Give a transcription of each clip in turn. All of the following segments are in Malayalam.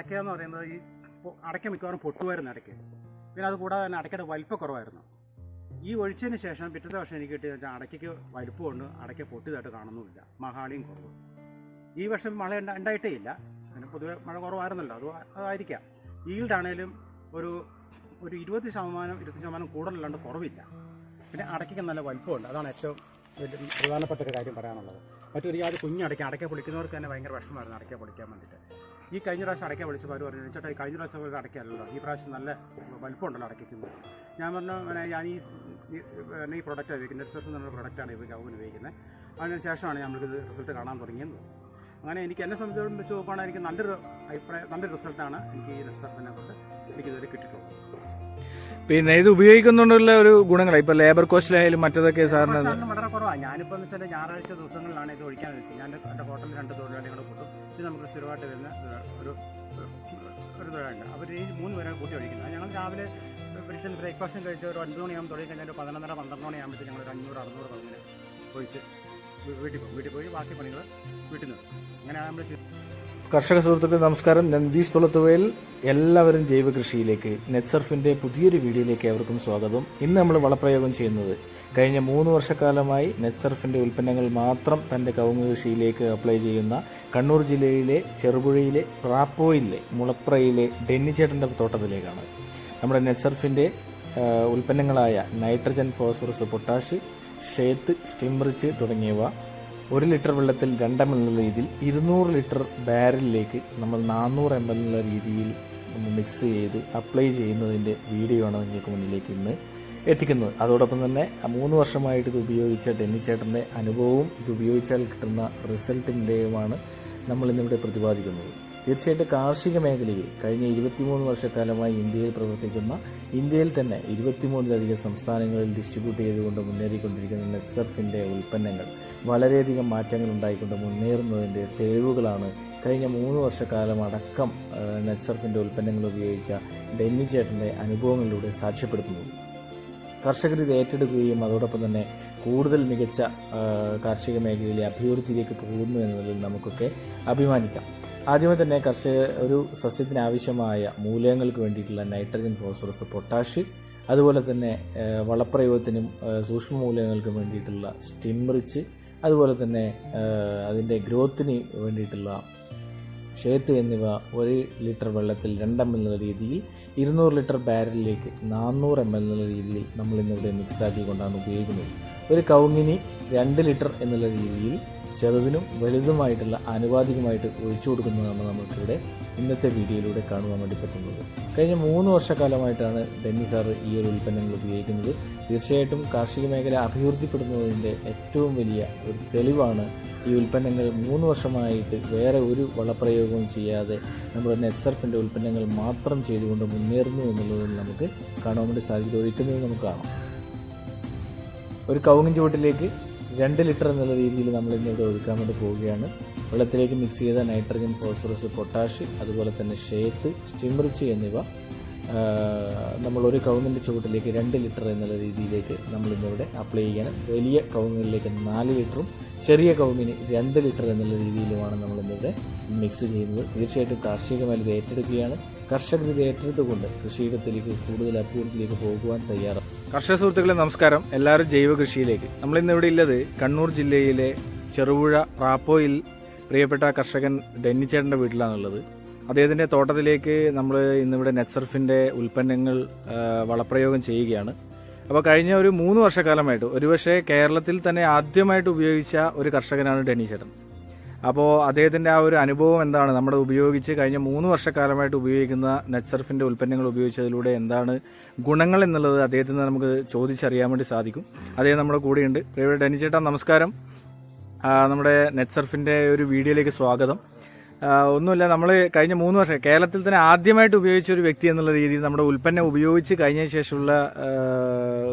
അടയ്ക്ക എന്ന് പറയുന്നത് ഈ അടയ്ക്ക മിക്കവാറും പൊട്ടുമായിരുന്നു അടയ്ക്ക് പിന്നെ അത് കൂടാതെ തന്നെ അടയ്ക്കയുടെ വലിപ്പക്കുറവായിരുന്നു ഈ ഒഴിച്ചതിന് ശേഷം പിറ്റത്തെ വർഷം എനിക്ക് കിട്ടിയത് വെച്ചാൽ അടയ്ക്കയ്ക്ക് വലിപ്പമുണ്ട്. അടയ്ക്ക പൊട്ടിയതായിട്ട് കാണുന്നുമില്ല. മഹാളിയും കുറവ്. ഈ വർഷം മഴ ഉണ്ടാ- ഉണ്ടായിട്ടേ ഇല്ല. പിന്നെ പൊതുവെ മഴ കുറവായിരുന്നല്ലോ. അത് അതായിരിക്കാം. ഈൽഡാണേലും ഒരു ഒരു ഇരുപത് ശതമാനം ഇരുപത്തി ശതമാനം കൂടുതലല്ലാണ്ട് കുറവില്ല. പിന്നെ അടയ്ക്കയ്ക്ക് നല്ല വലിപ്പമുണ്ട്. അതാണ് ഏറ്റവും പ്രധാനപ്പെട്ട ഒരു കാര്യം പറയാനുള്ളത്. മറ്റൊരു യാതൊരു കുഞ്ഞടയ്ക്ക അടയ്ക്ക പൊളിക്കുന്നവർക്ക് തന്നെ ഭയങ്കര വിഷമമായിരുന്നു അടയ്ക്ക പൊളിക്കാൻ വേണ്ടിയിട്ട്. ഈ കഴിഞ്ഞ പ്രാവശ്യം അടയ്ക്കാൻ പൊളിച്ചപ്പോൾ അവർ പറഞ്ഞു ചേട്ടാ ഈ കഴിഞ്ഞ പ്രാവശ്യം ഇത് അടയ്ക്കാമല്ലോ ഈ പ്രാവശ്യം നല്ല വലുപ്പമുണ്ടല്ലോ അടയ്ക്കുന്നത്. ഞാൻ പറഞ്ഞു പിന്നെ ഞാൻ ഈ ഈ- പിന്നെ ഈ പ്രൊഡക്റ്റ് ഉപയോഗിക്കുന്നത് റിസൾട്ട് എന്നുള്ള പ്രൊഡക്റ്റാണ് ഗവൺ ഉപയോഗിക്കുന്നത്. അതിന് ശേഷമാണ് നമ്മൾക്കിത് റിസൾട്ട് കാണാൻ തുടങ്ങിയത്. അങ്ങനെ എനിക്ക് എന്നെ സംബന്ധിച്ചോളം വെച്ച് നോക്കുകയാണെങ്കിൽ എനിക്ക് നല്ലൊരു അഭിപ്രായം നല്ലൊരു റിസൾട്ടാണ് എനിക്ക് ഈ റിസൾട്ടിനെ കൊണ്ട് എനിക്കിതുവരെ കിട്ടിയിട്ടുള്ളത്. പിന്നെ ഇത് ഉപയോഗിക്കുന്നുണ്ടുള്ള ഒരു ഗുണങ്ങൾ ഇപ്പൊ ലേബർ കോസ്റ്റിലായാലും മറ്റതൊക്കെ സാറിന് വളരെ കുറവാണ് ഞാനിപ്പോൾ വെച്ചാൽ ഞായറാഴ്ച ദിവസങ്ങളിലാണ് ഇത് ഒഴിക്കാൻ വെച്ചത്. ഞാൻ എന്റെ ഹോട്ടലിൽ രണ്ട് തൊഴിലാളികളെ കൂട്ടും. ഇത് നമുക്ക് സ്ഥിരമായിട്ട് വരുന്ന ഒരു ഒരു തൊഴിലുണ്ട് അവർ ഈ മൂന്ന് പേരാണ് കൂട്ടി ഒഴിക്കുന്നത് ഞങ്ങൾ രാവിലെ വീട്ടിൽ ബ്രേക്ക്ഫാസ്റ്റും കഴിച്ച് ഒരു ഒൻപത് മണിയാകുമ്പോൾ തുടങ്ങി കഴിഞ്ഞാൽ ഒരു പതിനൊന്നര പന്ത്രണ്ട് മണിയാകുമ്പോഴത്തേക്ക് ഞങ്ങൾ ഒരു അഞ്ഞൂറ് അറുന്നൂറ് പങ്ങിനെ ഒഴിച്ച് വീട്ടിൽ പോകും. വീട്ടിൽ പോയി ബാക്കി പണികൾ വീട്ടിൽ നിന്ന്. അങ്ങനെയാണ് നമ്മൾ കർഷക സുഹൃത്തുക്കൾ നമസ്കാരം. നന്ദീസ് തുളത്തുവയിൽ എല്ലാവരും ജൈവ കൃഷിയിലേക്ക് നെറ്റ്സർഫിന്റെ പുതിയൊരു വീഡിയോയിലേക്ക് ഏവർക്കും സ്വാഗതം. ഇന്ന് നമ്മൾ വളപ്രയോഗം ചെയ്യുന്നത് കഴിഞ്ഞ മൂന്ന് വർഷക്കാലമായി നെറ്റ്സർഫിന്റെ ഉൽപ്പന്നങ്ങൾ മാത്രം തന്റെ കവുങ്ങ് കൃഷിയിലേക്ക് അപ്ലൈ ചെയ്യുന്ന കണ്ണൂർ ജില്ലയിലെ ചെറുപുഴയിലെ പ്രാപ്പോയിലെ മുളപ്രയിലെ ഡെന്നിച്ചേട്ടന്റെ തോട്ടത്തിലേക്കാണ്. നമ്മുടെ നെറ്റ്സർഫിന്റെ ഉൽപ്പന്നങ്ങളായ നൈട്രജൻ ഫോസ്ഫറസ് പൊട്ടാഷ് ഷേത്ത് സ്റ്റിംറിച്ച് തുടങ്ങിയവ ഒരു ലിറ്റർ വെള്ളത്തിൽ രണ്ട് എം എൽ എന്നുള്ള രീതിയിൽ ഇരുന്നൂറ് ലിറ്റർ ബാരലിലേക്ക് നമ്മൾ നാനൂറ് എം എൽ എന്നുള്ള രീതിയിൽ മിക്സ് ചെയ്ത് അപ്ലൈ ചെയ്യുന്നതിന്റെ വീഡിയോ ആണ് നിങ്ങൾക്ക് മുന്നിലേക്ക് ഇന്ന് എത്തിക്കുന്നത്. അതോടൊപ്പം തന്നെ മൂന്ന് വർഷമായിട്ട് ഇത് ഉപയോഗിച്ച ഡെന്നിച്ചേട്ടന്റെ അനുഭവവും ഇത് ഉപയോഗിച്ചാൽ കിട്ടുന്ന റിസൾട്ടിന്റെയുമാണ് നമ്മൾ ഇന്നിവിടെ പ്രതിപാദിക്കുന്നത്. തീർച്ചയായിട്ടും കാർഷിക മേഖലയിൽ കഴിഞ്ഞ ഇരുപത്തിമൂന്ന് വർഷക്കാലമായി ഇന്ത്യയിൽ പ്രവർത്തിക്കുന്ന ഇന്ത്യയിൽ തന്നെ ഇരുപത്തിമൂന്നിലധികം സംസ്ഥാനങ്ങളിൽ ഡിസ്ട്രിബ്യൂട്ട് ചെയ്തുകൊണ്ട് മുന്നേറിക്കൊണ്ടിരിക്കുന്ന നെറ്റ്സർഫിന്റെ ഉൽപ്പന്നങ്ങൾ വളരെയധികം മാറ്റങ്ങൾ ഉണ്ടായിക്കൊണ്ട് മുന്നേറുന്നതിന്റെ തെളിവുകളാണ് കഴിഞ്ഞ മൂന്ന് വർഷക്കാലം അടക്കം നെറ്റ്സർഫിന്റെ ഉൽപ്പന്നങ്ങൾ ഉപയോഗിച്ച ഡെന്നി ചേട്ടന്റെ അനുഭവങ്ങളിലൂടെ സാക്ഷ്യപ്പെടുത്തുന്നത് കർഷകർ ഇത് ഏറ്റെടുക്കുകയും അതോടൊപ്പം തന്നെ കൂടുതൽ മികച്ച കാർഷിക മേഖലയിലെ അഭിവൃദ്ധിയിലേക്ക് പോകുന്നു എന്നതിൽ നമുക്കൊക്കെ അഭിമാനിക്കാം. ആദ്യമേ തന്നെ കർഷക ഒരു സസ്യത്തിന് ആവശ്യമായ മൂലകങ്ങൾക്ക് വേണ്ടിയിട്ടുള്ള നൈട്രജൻ ഫോസ്ഫറസ് പൊട്ടാഷ് അതുപോലെ തന്നെ വളപ്രയോഗത്തിനും സൂക്ഷ്മ മൂലകങ്ങൾക്കും വേണ്ടിയിട്ടുള്ള സ്റ്റിംറിച്ച് അതുപോലെ തന്നെ അതിന്റെ ഗ്രോത്തിന് വേണ്ടിയിട്ടുള്ള ഷേത്ത് എന്നിവ ഒരു ലിറ്റർ വെള്ളത്തിൽ രണ്ട് എം എൽ എന്നുള്ള രീതിയിൽ ഇരുന്നൂറ് ലിറ്റർ ബാരലിലേക്ക് നാനൂറ് എം എൽ എന്നുള്ള രീതിയിൽ നമ്മൾ ഇന്നിവിടെ മിക്സാക്കി കൊണ്ടാണ് ഉപയോഗിക്കുന്നത്. ഒരു കൗങ്ങിനി രണ്ട് ലിറ്റർ എന്നുള്ള രീതിയിൽ ചെറുതിനും വലുതുമായിട്ടുള്ള ആനുപാതികമായിട്ട് ഒഴിച്ചു കൊടുക്കുന്നതാണ് നമുക്കിവിടെ ഇന്നത്തെ വീഡിയോയിലൂടെ കാണുവാൻ വേണ്ടി പറ്റുന്നത്. കഴിഞ്ഞ മൂന്ന് വർഷക്കാലമായിട്ടാണ് ഡെന്നി സാറ് ഈ ഒരു ഉൽപ്പന്നങ്ങൾ ഉപയോഗിക്കുന്നത്. തീർച്ചയായിട്ടും കാർഷിക മേഖല അഭിവൃദ്ധിപ്പെടുന്നതിന്റെ ഏറ്റവും വലിയ ഒരു തെളിവാണ് ഈ ഉൽപ്പന്നങ്ങൾ. മൂന്ന് വർഷമായിട്ട് വേറെ ഒരു വളപ്രയോഗവും ചെയ്യാതെ നമ്മുടെ നെറ്റ്സർഫിന്റെ ഉൽപ്പന്നങ്ങൾ മാത്രം ചെയ്തുകൊണ്ട് മുന്നേറുന്നു എന്നുള്ളതിൽ നമുക്ക് കാണാൻ വേണ്ടി സാധിക്കും ഒരുക്കുന്നത് നമുക്ക് കാണാം. ഒരു കവുങ്ങിൻ ചുവട്ടിലേക്ക് രണ്ട് ലിറ്റർ എന്നുള്ള രീതിയിൽ നമ്മൾ ഇന്നിവിടെ ഒഴുക്കാൻ വേണ്ടി പോവുകയാണ്. വെള്ളത്തിലേക്ക് മിക്സ് ചെയ്ത നൈട്രജൻ ഫോസ്ഫറസ് പൊട്ടാഷ് അതുപോലെ തന്നെ ഷേത്ത് സ്റ്റിംറിച്ച് എന്നിവ നമ്മൾ ഒരു കവുങ്ങിന്റെ ചുവട്ടിലേക്ക് രണ്ട് ലിറ്റർ എന്നുള്ള രീതിയിലേക്ക് നമ്മൾ ഇന്നിവിടെ അപ്ലൈ ചെയ്യണം. വലിയ കൗങ്ങിലേക്ക് നാല് ലിറ്ററും ചെറിയ കവുങ്ങിന് രണ്ട് ലിറ്റർ എന്നുള്ള രീതിയിലുമാണ് നമ്മൾ ഇന്നിവിടെ മിക്സ് ചെയ്യുന്നത്. തീർച്ചയായിട്ടും കാർഷിക മേഖല ഏറ്റെടുക്കുകയാണ്. കർഷകർ ഇത് ഏറ്റെടുത്തുകൊണ്ട് കൃഷിയിടത്തിലേക്ക് കൂടുതൽ അഭിവൃദ്ധിയിലേക്ക് പോകുവാൻ തയ്യാറാണ്. കർഷക സുഹൃത്തുക്കളെ നമസ്കാരം. എല്ലാവരും ജൈവ കൃഷിയിലേക്ക്. നമ്മൾ ഇന്ന് ഇവിടെ ഉള്ളത് കണ്ണൂർ ജില്ലയിലെ ചെറുപുഴ റാപ്പോയിൽ പ്രിയപ്പെട്ട കർഷകൻ ഡെന്നിച്ചേട്ടന്റെ വീട്ടിലാണുള്ളത്. അദ്ദേഹത്തിന്റെ തോട്ടത്തിലേക്ക് നമ്മൾ ഇന്നിവിടെ നെറ്റ്സർഫിന്റെ ഉൽപ്പന്നങ്ങൾ വളപ്രയോഗം ചെയ്യുകയാണ്. അപ്പോൾ കഴിഞ്ഞ ഒരു മൂന്ന് വർഷക്കാലമായിട്ട് ഒരുപക്ഷെ കേരളത്തിൽ തന്നെ ആദ്യമായിട്ട് ഉപയോഗിച്ച ഒരു കർഷകനാണ് ഡെന്നിച്ചേട്ടൻ അപ്പോൾ അദ്ദേഹത്തിന്റെ ആ ഒരു അനുഭവം എന്താണ്? നമ്മൾ ഉപയോഗിച്ച് കഴിഞ്ഞ മൂന്ന് വർഷക്കാലമായിട്ട് ഉപയോഗിക്കുന്ന നെറ്റ്സർഫിന്റെ ഉൽപ്പന്നങ്ങൾ ഉപയോഗിച്ചതിലൂടെ എന്താണ് ഗുണങ്ങൾ എന്നുള്ളത് അദ്ദേഹത്തിന് നമുക്ക് ചോദിച്ചറിയാൻ വേണ്ടി സാധിക്കും. അദ്ദേഹം നമ്മുടെ കൂടെയുണ്ട്. പ്രിയ ഡെനിച്ചേട്ടാ നമസ്കാരം. നമ്മുടെ നെറ്റ്സർഫിന്റെ ഒരു വീഡിയോയിലേക്ക് സ്വാഗതം. ഒന്നുമില്ല നമ്മൾ കഴിഞ്ഞ മൂന്ന് വർഷം കേരളത്തിൽ തന്നെ ആദ്യമായിട്ട് ഉപയോഗിച്ച ഒരു വ്യക്തി എന്നുള്ള രീതിയിൽ നമ്മുടെ ഉൽപ്പന്നം ഉപയോഗിച്ച് കഴിഞ്ഞ ശേഷമുള്ള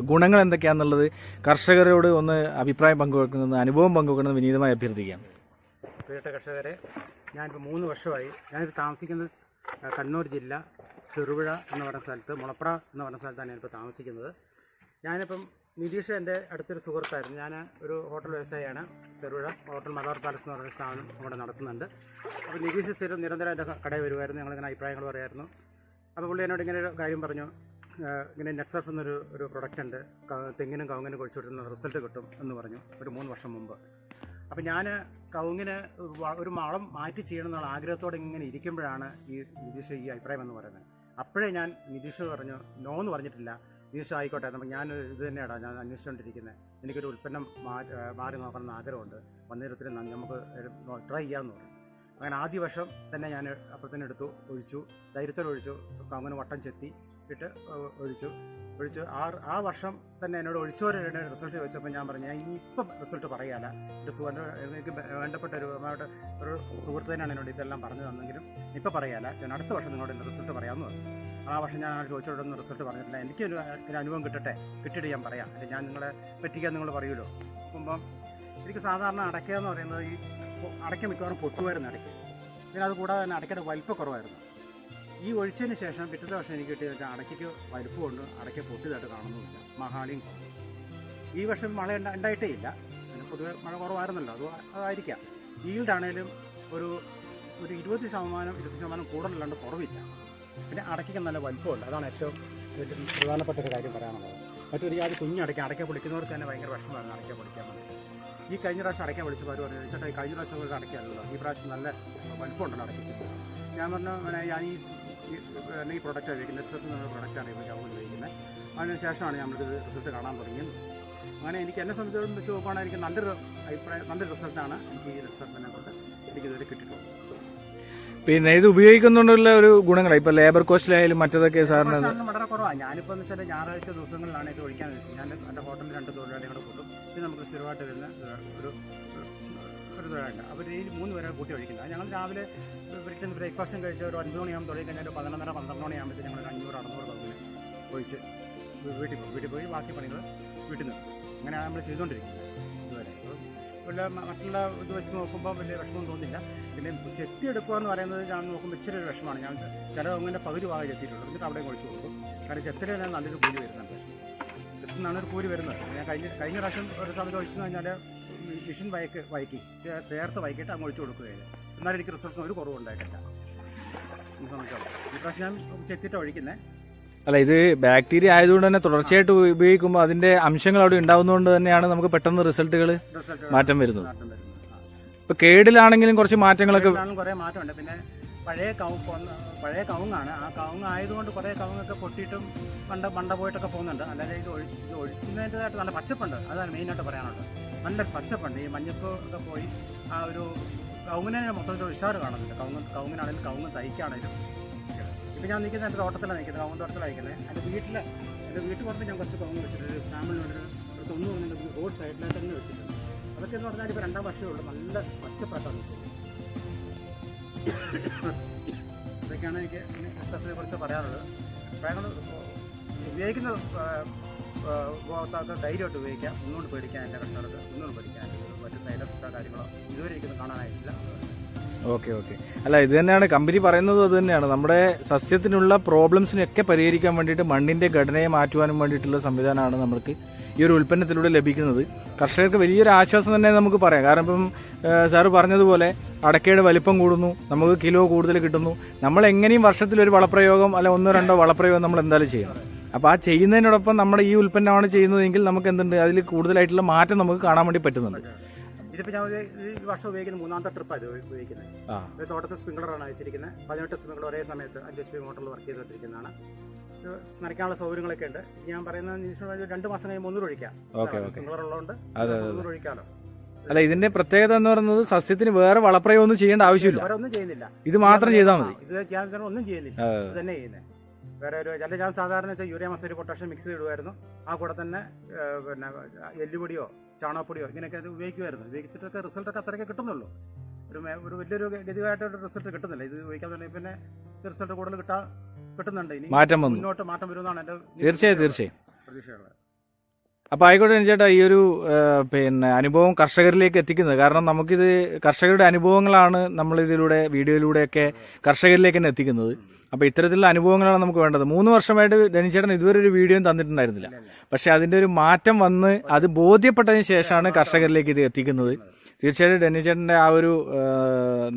ഗുണങ്ങൾ എന്തൊക്കെയാണെന്നുള്ളത് കർഷകരോട് ഒന്ന് അഭിപ്രായം പങ്കുവെക്കുന്നത് അനുഭവം പങ്കുവെക്കുന്നത് വിനീതമായി അഭ്യർത്ഥിക്കാം. പ്രിയപ്പെട്ട കർഷകരെ ഞാനിപ്പോൾ മൂന്ന് വർഷമായി. ഞാനിപ്പോൾ താമസിക്കുന്നത് കണ്ണൂർ ജില്ല ചെറുപുഴ എന്ന് പറഞ്ഞ സ്ഥലത്ത് മുളപ്ര എന്ന് പറഞ്ഞ സ്ഥലത്താണ് ഞാനിപ്പോൾ താമസിക്കുന്നത്. ഞാനിപ്പം നിതീഷ് എന്റെ അടുത്തൊരു സുഹൃത്തായിരുന്നു. ഞാൻ ഒരു ഹോട്ടൽ വ്യവസായിയാണ്. ചെറുപുഴ ഹോട്ടൽ മലബാർ പാലസ് എന്ന് പറഞ്ഞ സ്ഥാപനം ഇവിടെ നടത്തുന്നുണ്ട്. അപ്പോൾ നിതീഷ് സ്ഥിരം നിരന്തരം എന്റെ കടയിൽ വരുമായിരുന്നു ഞങ്ങളിങ്ങനെ അഭിപ്രായങ്ങൾ പറയായിരുന്നു. അപ്പോൾ പുള്ളി എന്നോട് ഇങ്ങനെ ഒരു കാര്യം പറഞ്ഞു. ഇങ്ങനെ നെറ്റ്സർഫ് എന്നൊരു ഒരു പ്രൊഡക്റ്റ് ഉണ്ട്. തെങ്ങിനും കവുങ്ങിനും കുഴിച്ചു വിട്ടുന്ന റിസൾട്ട് കിട്ടും എന്ന് പറഞ്ഞു ഒരു മൂന്ന് വർഷം മുമ്പ്. അപ്പോൾ ഞാൻ കവുങ്ങിന് ഒരു മളം മാറ്റി ചെയ്യണം എന്നുള്ള ആഗ്രഹത്തോടെ ഇങ്ങനെ ഇരിക്കുമ്പോഴാണ് ഈ നിതീഷ് ഈ അഭിപ്രായം എന്ന് പറയുന്നത്. അപ്പോഴേ ഞാൻ നിതീഷ് പറഞ്ഞു നോ എന്ന് പറഞ്ഞിട്ടില്ല. നിതീഷ് ആയിക്കോട്ടെ നമുക്ക് ഞാൻ ഇത് തന്നെയാണ് ഞാൻ അന്വേഷിച്ചുകൊണ്ടിരിക്കുന്നത് എനിക്കൊരു ഉൽപ്പന്നം മാറി മാറി നോക്കണമെന്ന് ആഗ്രഹമുണ്ട്. വന്നേരത്തിൽ നമുക്ക് ട്രൈ ചെയ്യാമെന്ന് പറഞ്ഞു. അങ്ങനെ ആദ്യ വർഷം തന്നെ ഞാൻ അപ്പോൾ തന്നെ എടുത്തു ഒഴിച്ചു ധൈര്യത്തിൽ ഒഴിച്ചു കവുങ്ങിന് വട്ടം ചെത്തി. ഇട്ട് ഒഴിച്ചു. ഒഴിച്ചു. ആ ആ വർഷം തന്നെ എന്നോട് ഒഴിച്ചവരുടെ റിസൾട്ട് ചോദിച്ചപ്പോൾ ഞാൻ പറഞ്ഞു ഞാൻ ഇനിയിപ്പം റിസൾട്ട് പറയാല എന്റെ സുഹൃത്ത് എനിക്ക് വേണ്ടപ്പെട്ട ഒരു ഒരു തന്നെയാണ് എന്നോട് ഇതെല്ലാം പറഞ്ഞു തന്നെങ്കിലും ഇപ്പം പറയാല ഞാൻ അടുത്ത വർഷം നിങ്ങളോട് എന്റെ റിസൾട്ട് പറയാമെന്ന് പറഞ്ഞു. ആ വർഷം ഞാൻ ചോദിച്ചോടൊന്നും റിസൾട്ട് പറഞ്ഞിട്ടില്ല. എനിക്കൊരു ഒരു അനുഭവം കിട്ടട്ടെ? കിട്ടിയിട്ട് ഞാൻ പറയാം. അല്ലെങ്കിൽ ഞാൻ നിങ്ങളെ പറ്റിക്കാൻ നിങ്ങൾ പറയുമല്ലോ? അപ്പം എനിക്ക് സാധാരണ അടയ്ക്കുക എന്ന് പറയുന്നത് ഈ അടയ്ക്ക മിക്കവാറും പൊട്ടുമായിരുന്നു അടയ്ക്കുക പിന്നെ അതുകൂടാതെ തന്നെ അടയ്ക്കയുടെ വലിപ്പക്കുറവായിരുന്നു ഈ ഒഴിച്ചതിന് ശേഷം പിറ്റത്തെ വർഷം എനിക്ക് കിട്ടിയത് അടയ്ക്കയ്ക്ക് വലിപ്പമുണ്ട് അടയ്ക്ക പൊട്ടിയതായിട്ട് കാണുന്നുമില്ല. മഹാളിയും കുറവ് ഈ വർഷം മഴ ഉണ്ടാ- ഉണ്ടായിട്ടേ ഇല്ല. പിന്നെ പൊതുവെ മഴ കുറവായിരുന്നല്ലോ അത് അതായിരിക്കാം. ഈൽഡാണേലും ഒരു ഒരു ഇരുപത് ശതമാനം ഇരുപത് ശതമാനം കൂടുതലല്ലാണ്ട് കുറവില്ല. പിന്നെ അടയ്ക്കയ്ക്ക് നല്ല വലുപ്പമുണ്ട്. അതാണ് ഏറ്റവും പ്രധാനപ്പെട്ട ഒരു കാര്യം പറയാനുള്ളത്. മറ്റൊരു ജാതി കുഞ്ഞടയ്ക്ക അടയ്ക്ക പൊളിക്കുന്നവർക്ക് തന്നെ ഭയങ്കര വിഷമമാണ് അടയ്ക്ക പൊളിക്കാൻ വേണ്ടി. ഈ കഴിഞ്ഞ പ്രാവശ്യം അടയ്ക്കാൻ വിളിച്ചപ്പോൾ അവർ പറഞ്ഞു ചേട്ടാ ഈ കഴിഞ്ഞ പ്രാവശ്യം ഒരു ഈ പ്രാവശ്യം നല്ല വലുപ്പമുണ്ടല്ലോ അടയ്ക്ക് ഞാൻ പറഞ്ഞു "പിന്നെ ഞാൻ ഈ ഈ- പ്രൊഡക്റ്റ് ഉപയോഗിക്കുന്നത് റിസൾട്ട് എന്നുള്ള പ്രൊഡക്റ്റാണ് ഇപ്പോൾ ഞാൻ ഉപയോഗിക്കുന്നത്. അതിന് ശേഷമാണ് നമ്മളിത് റിസൾട്ട് കാണാൻ തുടങ്ങിയത്. അങ്ങനെ എനിക്ക് എന്നെ സംബന്ധിച്ചിടത്തോളം വെച്ച് നോക്കുകയാണെങ്കിൽ എനിക്ക് നല്ലൊരു അഭിപ്രായം നല്ലൊരു റിസൾട്ടാണ് എനിക്ക് ഈ റിസൾട്ടിനെ കൊണ്ട് എനിക്കിതുവരെ കിട്ടിയിട്ടുള്ളത്. പിന്നെ ഇത് ഉപയോഗിക്കുന്നുണ്ടുള്ള ഒരു ഗുണങ്ങൾ ഇപ്പൊ ലേബർ കോസ്റ്റിലായാലും മറ്റതൊക്കെ സാറിന് വളരെ കുറവാണ് ഞാനിപ്പോൾ എന്ന് വെച്ചാൽ ഞായറാഴ്ച ദിവസങ്ങളിലാണ് ഇത് ഒഴിക്കാൻ വെച്ചത് ഞാൻ എന്റെ ഹോട്ടലിൽ രണ്ട് തൊഴിലാളികളെ കൂട്ടും ഇത് നമുക്ക് സ്ഥിരമായിട്ട് വരുന്ന ഒരു ഒരു അവർ ഡെയിലി മൂന്ന് പേരെ കൂട്ടി ഒഴിക്കുന്നത് ഞങ്ങൾ രാവിലെ വീട്ടിൽ ബ്രേക്ക്ഫാസ്റ്റും കഴിച്ച് ഒരു ഒൻപത് മണിയാകുമ്പോൾ തുടങ്ങി കഴിഞ്ഞാൽ പതിനൊന്നര പന്ത്രണ്ട് മണിയാകുമ്പോഴത്തേക്ക് ഞങ്ങൾ അഞ്ഞൂറ് അറുന്നൂറ് പകുതി ഒഴിച്ച് വീട്ടിൽ പോകും വീട്ടിൽ പോയി ബാക്കി പണികൾ വീട്ടിൽ നിന്ന് അങ്ങനെയാണ് നമ്മൾ ചെയ്തുകൊണ്ടിരിക്കുന്നത് ഇതുവരെ. വല്ല മറ്റുള്ള ഇത് വെച്ച് നോക്കുമ്പോൾ വലിയ വിഷമം തോന്നില്ല. പിന്നെ ചെത്തി എടുക്കുക എന്ന് പറയുന്നത് ഞാൻ നോക്കുമ്പോൾ ഇച്ചിരി ഒരു വിഷമമാണ്. ഞാൻ ചില അങ്ങനെ പകുതി ഭാഗം ചെത്തിയിട്ടുള്ളൂ. എന്നിട്ട് അവിടെ ഒഴിച്ചു കൊടുക്കും. കാരണം ചെത്തിൽ തന്നെ നല്ലൊരു കൂലി വരുന്നുണ്ട് ചെത്തിൽ നിന്നാണ് ഒരു കൂലി വരുന്നത്. ഞാൻ കഴിഞ്ഞ കഴിഞ്ഞ പ്രാവശ്യം ഒരു സമയത്ത് ഒഴിച്ചു കഴിഞ്ഞാൽ മിഷൻ വയക്ക് വയക്കി ചേർത്ത് വൈകിട്ട് അങ്ങ് ഒഴിച്ചു കൊടുക്കുകയില്ല എന്നാലും എനിക്ക് റിസൾട്ടിന് ഒരു കുറവുണ്ടായിട്ടില്ല ഉണ്ടായിട്ടില്ല. സംബന്ധിച്ചോളം ഈ പ്രാവശ്യം ഞാൻ ചെത്തിട്ട് ഒഴിക്കുന്നത് അല്ല ഇത് ബാക്ടീരിയ ആയതുകൊണ്ട് തന്നെ തുടർച്ചയായിട്ട് ഉപയോഗിക്കുമ്പോൾ അതിന്റെ അംശങ്ങൾ അവിടെ ഉണ്ടാവുന്നതുകൊണ്ട് തന്നെയാണ് നമുക്ക് പെട്ടെന്ന് റിസൾട്ടുകൾ മാറ്റം വരുന്നത്. ഇപ്പൊ കേടിലാണെങ്കിലും കുറച്ച് മാറ്റങ്ങളൊക്കെ മാറ്റമുണ്ട്. പിന്നെ പഴയ പഴയ കവുങ്ങാണ്. ആ കവുങ്ങ് ആയതുകൊണ്ട് കുറേ കവുങ്ങൊക്കെ പൊട്ടിയിട്ടും മണ്ട മണ്ട പോയിട്ടൊക്കെ പോകുന്നുണ്ട്. അല്ലാതെ ഇത് ഒഴി ഇത് ഒഴിക്കുന്നതിന്റെതായിട്ട് നല്ല പച്ചപ്പുണ്ട്. അതാണ് മെയിനായിട്ട് പറയാനുള്ളത്. നല്ല പച്ചപ്പുണ്ട്. ഈ മഞ്ഞപ്പ് ഒക്കെ പോയി ആ ഒരു കൗങ്ങിനെ മൊത്തത്തിൽ ഉഷാറ് കാണുന്നുണ്ട്. കൗങ്ങ് കൗങ്ങിനാണെങ്കിലും കൗങ്ങ് തൈക്കാണെങ്കിലും. ഇപ്പം ഞാൻ നിൽക്കുന്നത് എന്റെ തോട്ടത്തിലാണ് നിൽക്കുന്നത് കൗങ്ങ് തോട്ടത്തിലായിരിക്കുന്നത് എന്റെ വീട്ടിൽ എന്റെ വീട്ടിൽ പുറത്ത് ഞാൻ കുറച്ച് കൗങ്ങ് വെച്ചിട്ടുണ്ട്. ഫാമിലി ഉണ്ട് ഒരു തൊണ്ണൂറ് എന്റെ റോഡ് സൈഡിലായിട്ട് തന്നെ വെച്ചിട്ടുണ്ട്. അതൊക്കെ എന്ന് പറഞ്ഞാൽ ഇപ്പോൾ രണ്ടാം വർഷമേ ഉള്ളൂ. നല്ല പച്ചപ്പായിട്ടാണ് നിൽക്കുന്നത്. ഇതൊക്കെയാണ് എനിക്ക് എസ് എഫിനെ കുറിച്ച് പറയാനുള്ളത്. ഞങ്ങൾ ഉപയോഗിക്കുന്ന ഉപഭോക്താക്കൾ ധൈര്യമായിട്ട് ഉപയോഗിക്കാം. ഒന്നുകൊണ്ട് പേടിക്കാനില്ല കർഷകർക്ക് ഒന്നുകൊണ്ട് പേടിക്കാനില്ല മറ്റു സൈഡ് എഫക്റ്റോ കാര്യങ്ങളോ ഇതുവരെ എനിക്കൊന്നും കാണാനായിട്ടില്ല. Okay okay. അല്ല ഇത് തന്നെയാണ് കമ്പനി പറയുന്നത് അത് തന്നെയാണ്. നമ്മുടെ സസ്യത്തിനുള്ള പ്രോബ്ലംസിനൊക്കെ പരിഹരിക്കാൻ വേണ്ടിയിട്ട് മണ്ണിന്റെ ഘടനയെ മാറ്റുവാനും വേണ്ടിയിട്ടുള്ള സംവിധാനമാണ് നമുക്ക് ഈ ഒരു ഉൽപ്പന്നത്തിലൂടെ ലഭിക്കുന്നത്. കർഷകർക്ക് വലിയൊരു ആശ്വാസം തന്നെ നമുക്ക് പറയാം. കാരണം ഇപ്പം സാറ് പറഞ്ഞതുപോലെ അടക്കയുടെ വലിപ്പം കൂടുന്നു നമുക്ക് കിലോ കൂടുതൽ കിട്ടുന്നു. നമ്മൾ എങ്ങനെയും വർഷത്തിൽ ഒരു വളപ്രയോഗം അല്ല ഒന്നോ രണ്ടോ വളപ്രയോഗം നമ്മൾ എന്തായാലും ചെയ്യണം. അപ്പോൾ ആ ചെയ്യുന്നതിനോടൊപ്പം നമ്മുടെ ഈ ഉൽപ്പന്നമാണ് ചെയ്യുന്നതെങ്കിൽ നമുക്ക് എന്തുണ്ട്? അതിൽ കൂടുതലായിട്ടുള്ള മാറ്റം നമുക്ക് കാണാൻ വേണ്ടി പറ്റുന്നുണ്ട്. ഇതിപ്പോൾ ഞാൻ ഈ വർഷം ഉപയോഗിക്കുന്ന മൂന്നാമത്തെ ട്രിപ്പാണ് ഇത് ഉപയോഗിക്കുന്നത്. ആ. ഒരു തോട്ടത്തിൽ സ്പ്രിംഗ്ലറാണ് വെച്ചിരിക്കുന്നത്. പതിനെട്ട് സ്പ്രിംഗ്ലർ ഒരേ സമയത്ത് അഞ്ച് എച്ച് പി മോട്ടറിൽ വർക്ക് ഇത് നനയ്ക്കാനുള്ള സൗകര്യങ്ങളൊക്കെ ഉണ്ട്. ഞാൻ ഒരു രണ്ട് മാസം കഴിഞ്ഞ് മുന്നൂറ് ഒഴിക്കാം. സ്പ്രിംഗ്ലർ ഉള്ളതുകൊണ്ട് ഒഴിക്കാമല്ലോ അല്ല ഇതിന്റെ പ്രത്യേകത എന്ന് പറയുന്നത് സസ്യത്തിന് വേറെ വളപ്രയോഗം ഒന്നും ചെയ്യേണ്ട ആവശ്യമില്ല. ഇത് മാത്രം ചെയ്താൽ മതി. ഇത് ഒന്നും ചെയ്യുന്നില്ല. തന്നെ ചെയ്യുന്നത് വേറെ ഒരു അല്ല ഞാൻ സാധാരണ വെച്ചാൽ യൂറിയ മസൂരി പൊട്ടാഷ്യം മിക്സ് ചെയ്തിടുമായിരുന്നു ആ കൂടെ തന്നെ പിന്നെ എല്ലുപൊടിയോ ചാണകപ്പൊടിയോ ഇങ്ങനെയൊക്കെ അത് ഉപയോഗിക്കുമായിരുന്നു ഉപയോഗിച്ചിട്ടൊക്കെ റിസൾട്ടൊക്കെ അത്രയൊക്കെ കിട്ടുന്നുള്ളൂ. ഒരു ഒരു വലിയൊരു ഗതിയായിട്ടൊരു റിസൾട്ട് കിട്ടുന്നില്ല. ഇത് ഉപയോഗിക്കാൻ തന്നെ പിന്നെ റിസൾട്ട് കൂടുതൽ കിട്ടാ കിട്ടുന്നുണ്ട് ഇനി മാറ്റം മുന്നോട്ട് മാറ്റം വരുമെന്നാണ് എന്റെ തീർച്ചയായും തീർച്ചയായും. പ്രതീക്ഷയുള്ളത് അപ്പോൾ ആയിക്കോട്ടെ ചേട്ടാ ഈ ഒരു പിന്നെ അനുഭവം കർഷകരിലേക്ക് എത്തിക്കുന്നത്. കാരണം നമുക്കിത് കർഷകരുടെ അനുഭവങ്ങളാണ് നമ്മൾ ഇതിലൂടെ വീഡിയോയിലൂടെയൊക്കെ കർഷകരിലേക്ക് തന്നെ എത്തിക്കുന്നത്. അപ്പോൾ ഇത്തരത്തിലുള്ള അനുഭവങ്ങളാണ് നമുക്ക് വേണ്ടത്. മൂന്ന് വർഷമായിട്ട് ധനിച്ചേട്ടൻ ഇതുവരെ ഒരു വീഡിയോയും തന്നിട്ടുണ്ടായിരുന്നില്ല. പക്ഷെ അതിന്റെ ഒരു മാറ്റം വന്ന് അത് ബോധ്യപ്പെട്ടതിന് ശേഷമാണ് കർഷകരിലേക്ക് ഇത് എത്തിക്കുന്നത്. തീർച്ചയായിട്ടും ഡെന്നിച്ചേട്ടന്റെ ആ ഒരു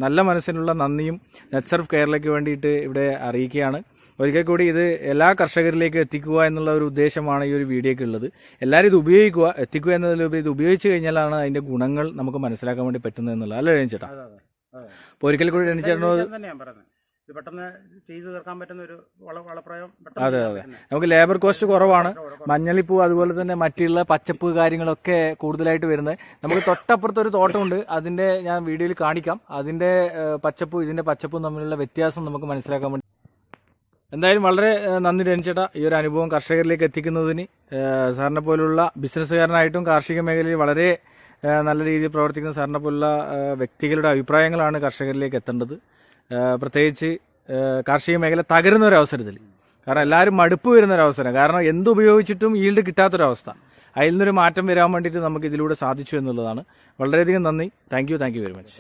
നല്ല മനസ്സിനുള്ള നന്ദിയും നെറ്റ്സർഫ് കേരളയ്ക്ക് വേണ്ടിയിട്ട് ഇവിടെ അറിയിക്കുകയാണ്. ഒരിക്കൽ കൂടി ഇത് എല്ലാ കർഷകരിലേക്ക് എത്തിക്കുക എന്നുള്ള ഒരു ഉദ്ദേശമാണ് ഈ ഒരു വീഡിയോയ്ക്ക് ഉള്ളത്. എല്ലാവരും ഇത് ഉപയോഗിക്കുക എത്തിക്കുക എന്നതിലുപരി ഇത് ഉപയോഗിച്ച് കഴിഞ്ഞാലാണ് അതിന്റെ ഗുണങ്ങൾ നമുക്ക് മനസ്സിലാക്കാൻ വേണ്ടി പറ്റുന്നത് എന്നുള്ളത്. അല്ലേ അതെ അപ്പോൾ ഒരിക്കൽ കൂടി ഇത് പെട്ടെന്ന് ചെയ്തു തീർക്കാൻ പറ്റുന്ന ഒരു വളപ്രയോഗം അതെ അതെ. നമുക്ക് ലേബർ കോസ്റ്റ് കുറവാണ്. മഞ്ഞളിപ്പൂ അതുപോലെ തന്നെ മറ്റുള്ള പച്ചപ്പ് കാര്യങ്ങളൊക്കെ കൂടുതലായിട്ട് വരുന്നത്. നമുക്ക് തൊട്ടപ്പുറത്ത് ഒരു തോട്ടമുണ്ട്. അതിന്റെ ഞാൻ വീഡിയോയിൽ കാണിക്കാം. അതിന്റെ പച്ചപ്പും ഇതിന്റെ പച്ചപ്പും തമ്മിലുള്ള വ്യത്യാസം നമുക്ക് മനസ്സിലാക്കാൻ വേണ്ടി എന്തായാലും വളരെ നന്ദി രഞ്ചേട്ടാ ഈ ഒരു അനുഭവം കർഷകരിലേക്ക് എത്തിക്കുന്നതിന്. സാറിനെ പോലുള്ള ബിസിനസ്സുകാരനായിട്ടും കാർഷിക മേഖലയിൽ വളരെ നല്ല രീതിയിൽ പ്രവർത്തിക്കുന്ന സാറിനെ പോലുള്ള വ്യക്തികളുടെ അഭിപ്രായങ്ങളാണ് കർഷകരിലേക്ക് എത്തേണ്ടത്. പ്രത്യേകിച്ച് കാർഷിക മേഖല തകരുന്ന ഒരു അവസരത്തിൽ. കാരണം എല്ലാവരും മടുപ്പ് വരുന്ന ഒരു അവസരം. കാരണം എന്ത് ഉപയോഗിച്ചിട്ടും ഈൽഡ് കിട്ടാത്തൊരവസ്ഥ. അതിൽ നിന്നൊരു മാറ്റം വരാൻ വേണ്ടിയിട്ട് നമുക്ക് ഇതിലൂടെ സാധിച്ചു എന്നുള്ളതാണ്. വളരെയധികം നന്ദി. Thank you thank you very much